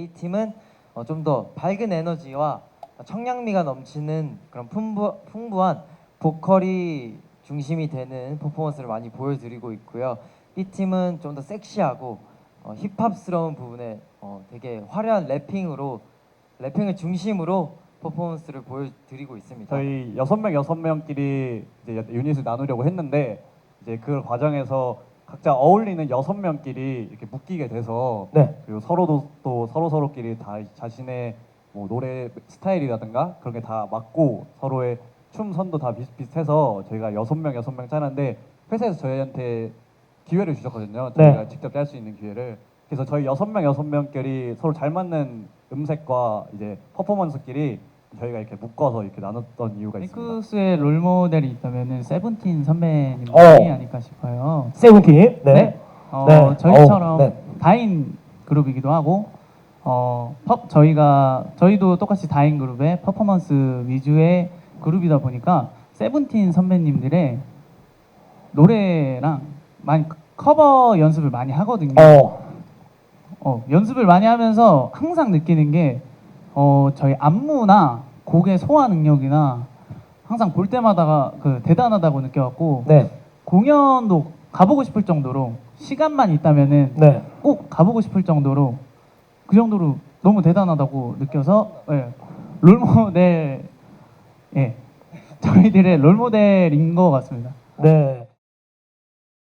A팀은 어, 좀 더 밝은 에너지와 청량미가 넘치는 그런 풍부, 풍부한 보컬이 중심이 되는 퍼포먼스를 많이 보여드리고 있고요. B팀은 좀 더 섹시하고 어, 힙합스러운 부분에 어, 되게 화려한 래핑으로 래핑을 중심으로 퍼포먼스를 보여드리고 있습니다. 저희 여섯 명 여섯 명끼리 이제 유닛을 나누려고 했는데 이제 그 과정에서 각자 어울리는 여섯 명끼리 이렇게 묶이게 돼서 네. 그리고 서로도 또 서로 서로끼리 다 자신의 뭐 노래 스타일이라든가 그런 게 다 맞고 서로의 춤 선도 다 비슷비슷해서 저희가 여섯 명 여섯 명 짜는데 회사에서 저희한테 기회를 주셨거든요. 네. 저희가 직접 짤 수 있는 기회를. 그래서 저희 여섯 명 여섯 명끼리 서로 잘 맞는 음색과 이제 퍼포먼스끼리 저희가 이렇게 묶어서 이렇게 나눴던 이유가 있습니다. 링크스의 롤 모델이 있다면은 세븐틴 선배님이 어. 아닐까 싶어요. 세븐틴. 네. 네. 어, 네. 저희처럼 어, 네. 다인 그룹이기도 하고 어, 퍼, 저희가 저희도 똑같이 다인 그룹의 퍼포먼스 위주의 그룹이다 보니까 세븐틴 선배님들의 노래랑 많이 커버 연습을 많이 하거든요. 어. 어, 연습을 많이 하면서 항상 느끼는 게 어, 저희 안무나 곡의 소화 능력이나 항상 볼 때마다 그 대단하다고 느껴갖고 네. 공연도 가보고 싶을 정도로 시간만 있다면은 네. 꼭 가보고 싶을 정도로 그 정도로 너무 대단하다고 느껴서 예, 롤모델 예 저희들의 롤모델인 것 같습니다. 네.